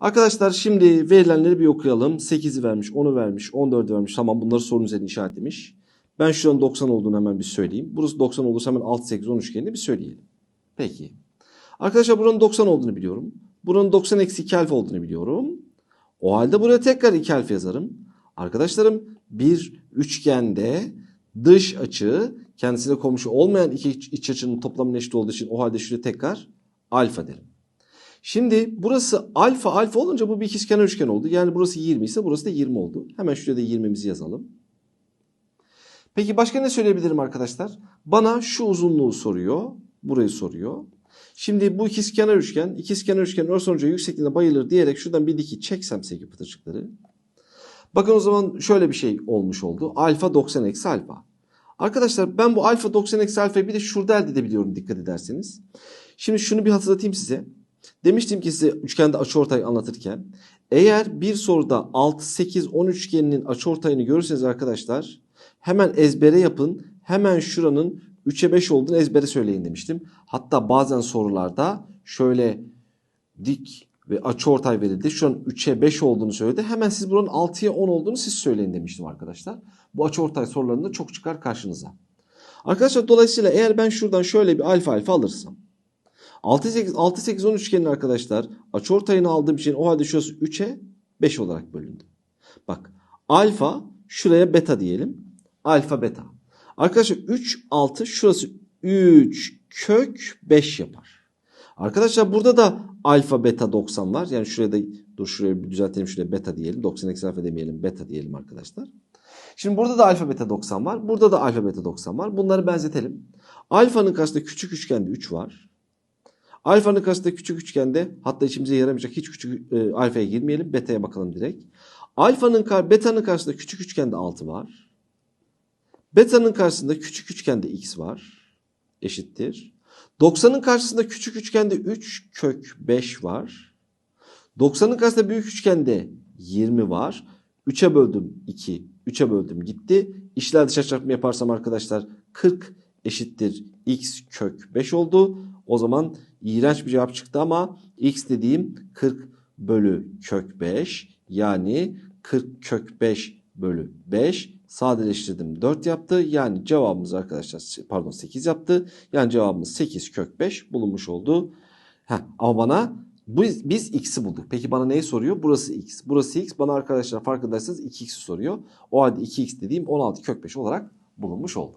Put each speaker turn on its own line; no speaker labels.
Arkadaşlar şimdi verilenleri bir okuyalım. 8'i vermiş, 10'u vermiş, 14'ü vermiş. Tamam bunları sorun üzerine işaretlemiş. Ben şuranın 90 olduğunu hemen bir söyleyeyim. Burası 90 olursa hemen 6, 8, 10 üçgenini bir söyleyelim. Peki. Arkadaşlar buranın 90 olduğunu biliyorum. Buranın 90 eksi 2 alfa olduğunu biliyorum. O halde buraya tekrar 2 alfa yazarım. Arkadaşlarım bir üçgende dış açı kendisine komşu olmayan iki iç, açının toplamının eşit olduğu için o halde şuraya tekrar alfa derim. Şimdi burası alfa alfa olunca bu bir ikizkenar üçgen oldu. Yani burası 20 ise burası da 20 oldu. Hemen şuraya da 20'mizi yazalım. Peki başka ne söyleyebilirim arkadaşlar? Bana şu uzunluğu soruyor. Burayı soruyor. Şimdi bu ikizkenar üçgen, ikizkenar üçgen ör sonucu yüksekliğine bayılır diyerek şuradan bir dikey çeksem sevgili pıtırcıkları. Bakın o zaman şöyle bir şey olmuş oldu. Alfa 90 eksi alfa. Arkadaşlar ben bu alfa 90 eksi alfayı bir de şurada elde edebiliyorum dikkat ederseniz. Şimdi şunu bir hatırlatayım size. Demiştim ki size üçgende açıortay anlatırken. Eğer bir soruda 6, 8, 10 üçgeninin açıortayını görürseniz arkadaşlar hemen ezbere yapın. Hemen şuranın 3'e 5 olduğunu ezbere söyleyin demiştim. Hatta bazen sorularda şöyle dik ve açıortay verildi. Şu an 3'e 5 olduğunu söyledi. Hemen siz buranın 6'ya 10 olduğunu siz söyleyin demiştim arkadaşlar. Bu açıortay sorularında çok çıkar karşınıza. Arkadaşlar dolayısıyla eğer ben şuradan şöyle bir alfa alfa alırsam 6 8 6 8 10 üçgenin arkadaşlar açıortayını aldığım için o halde şurası 3'e 5 olarak bölündü. Bak alfa şuraya beta diyelim. Alfa beta. Arkadaşlar 3 6 şurası 3 kök 5 yapar. Arkadaşlar burada da alfa beta 90 var. Yani şuraya da dur şuraya bir düzeltelim şuraya beta diyelim. 90 eksi alfa demeyelim beta diyelim arkadaşlar. Şimdi burada da alfa beta 90 var. Burada da alfa beta 90 var. Bunları benzetelim. Alfanın karşısında küçük üçgende 3 var. Alfanın karşısında küçük üçgende hatta içimize yaramayacak hiç küçük e, alfaya girmeyelim. Beta'ya bakalım direkt. Alfanın kar beta'nın karşısında küçük üçgende 6 var. Beta'nın karşısında küçük üçgende x var. Eşittir. 90'ın karşısında küçük üçgende 3 kök 5 var. 90'ın karşısında büyük üçgende 20 var. 3'e böldüm 2. 3'e böldüm gitti. İşler dışa çarpımı yaparsam arkadaşlar 40 eşittir x kök 5 oldu. O zaman iğrenç bir cevap çıktı ama x dediğim 40 bölü kök 5 yani 40 kök 5 bölü 5 sadeleştirdim 4 yaptı. Yani cevabımız arkadaşlar pardon 8 yaptı. Yani cevabımız 8 kök 5 bulunmuş oldu. Heh, ama bana bu, biz x'i bulduk. Peki bana neyi soruyor? Burası x. Burası x. Bana arkadaşlar farkındaysanız 2x'i soruyor. O halde 2x dediğim 16 kök 5 olarak bulunmuş oldu.